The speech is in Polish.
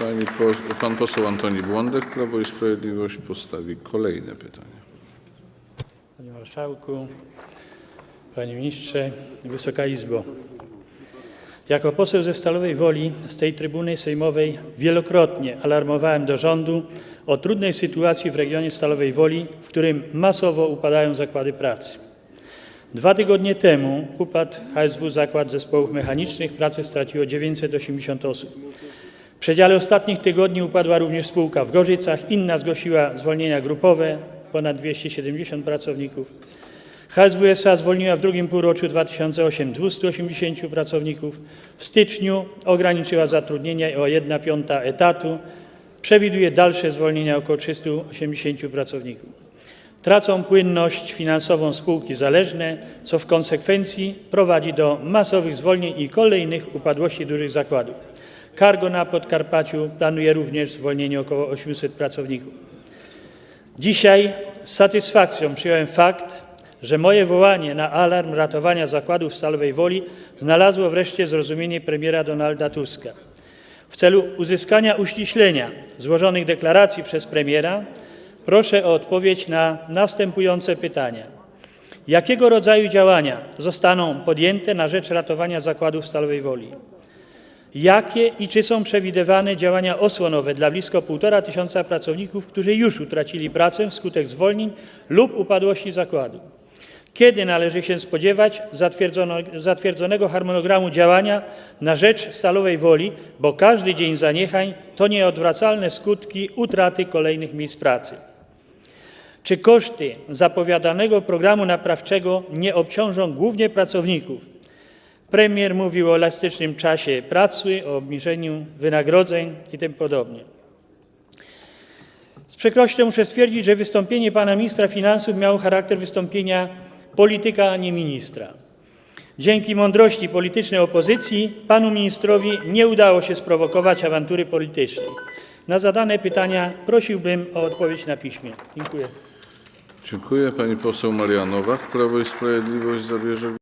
Pani pos- pan poseł Antoni Błądek, Prawo i Sprawiedliwość, postawi kolejne pytanie. Panie Marszałku, Panie Ministrze, Wysoka Izbo. Jako poseł ze Stalowej Woli z tej trybuny sejmowej wielokrotnie alarmowałem do rządu o trudnej sytuacji w regionie Stalowej Woli, w którym masowo upadają zakłady pracy. Dwa tygodnie temu upadł HSW Zakład Zespołów Mechanicznych, pracę straciło 980 osób. W przedziale ostatnich tygodni upadła również spółka w Gorzycach, inna zgłosiła zwolnienia grupowe, ponad 270 pracowników. HSW SA zwolniła w drugim półroczu 2008 280 pracowników. W styczniu ograniczyła zatrudnienie o 1 piąta etatu. Przewiduje dalsze zwolnienia około 380 pracowników. Tracą płynność finansową spółki zależne, co w konsekwencji prowadzi do masowych zwolnień i kolejnych upadłości dużych zakładów. Cargo na Podkarpaciu planuje również zwolnienie około 800 pracowników. Dzisiaj z satysfakcją przyjąłem fakt, że moje wołanie na alarm ratowania zakładów Stalowej Woli znalazło wreszcie zrozumienie premiera Donalda Tuska. W celu uzyskania uściślenia złożonych deklaracji przez premiera proszę o odpowiedź na następujące pytania. Jakiego rodzaju działania zostaną podjęte na rzecz ratowania zakładów Stalowej Woli? Jakie i czy są przewidywane działania osłonowe dla blisko 1,5 tysiąca pracowników, którzy już utracili pracę wskutek zwolnień lub upadłości zakładu? Kiedy należy się spodziewać zatwierdzonego harmonogramu działania na rzecz Stalowej Woli, bo każdy dzień zaniechań to nieodwracalne skutki utraty kolejnych miejsc pracy? Czy koszty zapowiadanego programu naprawczego nie obciążą głównie pracowników? Premier mówił o elastycznym czasie pracy, o obniżeniu wynagrodzeń i tym podobnie. Z przykrością muszę stwierdzić, że wystąpienie pana ministra finansów miało charakter wystąpienia polityka, a nie ministra. Dzięki mądrości politycznej opozycji panu ministrowi nie udało się sprowokować awantury politycznej. Na zadane pytania prosiłbym o odpowiedź na piśmie. Dziękuję. Dziękuję. Pani poseł Maria Nowak, Prawo i Sprawiedliwość zabierze